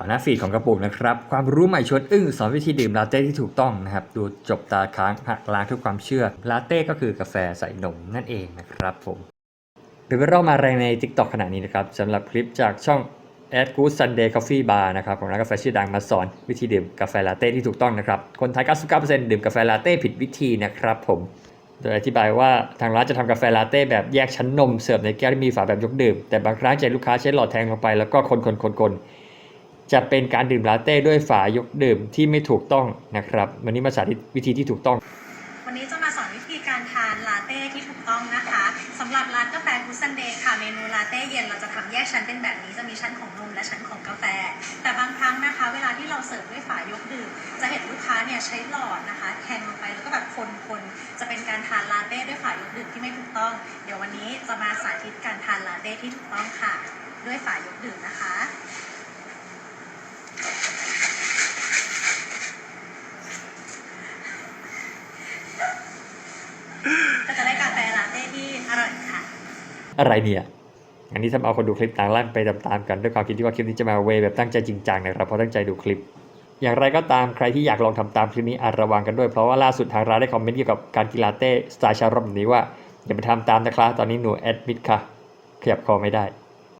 ขอหน้าฟีดของกระปุกนะครับ ความรู้ใหม่ชวนอึ้งสอนวิธีดื่มลาเต้ที่ถูกต้องนะครับ ดูจบตาค้างหักล้างทุกความเชื่อ ลาเต้ก็คือกาแฟใส่นมนั่นเองนะครับผมเดี๋ยวเรามาแรงใน TikTok ขณะนี้นะครับสำหรับคลิปจากช่อง Ad Good Sunday Coffee Bar นะครับของร้านกาแฟชื่อดังมาสอนวิธีดื่มกาแฟลาเต้ที่ถูกต้องนะครับ คนไทย 99%ดื่มกาแฟลาเต้ผิดวิธีนะครับผมโดยอธิบายว่าทางร้านจะทำกาแฟลาเต้แบบแยกชั้นนมเสิร์ฟในแก้วที่มีฝาแบบยกดื่ม แต่บางครั้งใจลูกค้าใช้หลอดแทงลงไปแล้วก็คนคนคนคน จะเป็นการดื่มลาเต้ด้วยฝายกดื่มที่ไม่ถูกต้องนะครับ วันนี้มาสาธิตวิธีที่ถูกต้อง วันนี้จะมาสอนวิธีการทานลาเต้ที่ถูกต้องนะคะสำหรับร้านกาแฟกูซันเดย์ค่ะเมนูลาเต้เย็นเราจะทำแยกชั้นเป็นแบบนี้จะมีชั้นของนมและชั้นของกาแฟ แต่บางครั้งนะคะ เวลาที่เราเสิร์ฟด้วยฝายกดื่ม จะเห็นลูกค้าเนี่ยใช้หลอดนะคะแทงลงไปแล้วก็แบบคนๆจะเป็นการทานลาเต้ด้วยฝายกดื่มที่ไม่ถูกต้อง เดี๋ยววันนี้จะมาสาธิตการทานลาเต้ที่ถูกต้องค่ะ ด้วยฝายกดื่มนะคะ ก็จะได้กาแฟลาเต้ที่อร่อยค่ะ อะไรเนี่ยอันนี้ทำเอาคนดูคลิปต่างลั่นไปตามๆกันด้วยความคิดที่ว่าคลิปนี้จะมาเวแบบตั้งใจจริงจังนะครับเพราะตั้งใจดูคลิป อย่างไรก็ตามใครที่อยากลองทำตามคลิปนี้อาจระวังกันด้วย เพราะว่าล่าสุดทางร้านได้คอมเมนต์เกี่ยวกับการกินลาเต้สไตล์ชาร์ลอตแบบนี้ว่าอย่าไปทำตามนะครับตอนนี้หนูแอดมิดค่ะขยับคอไม่ได้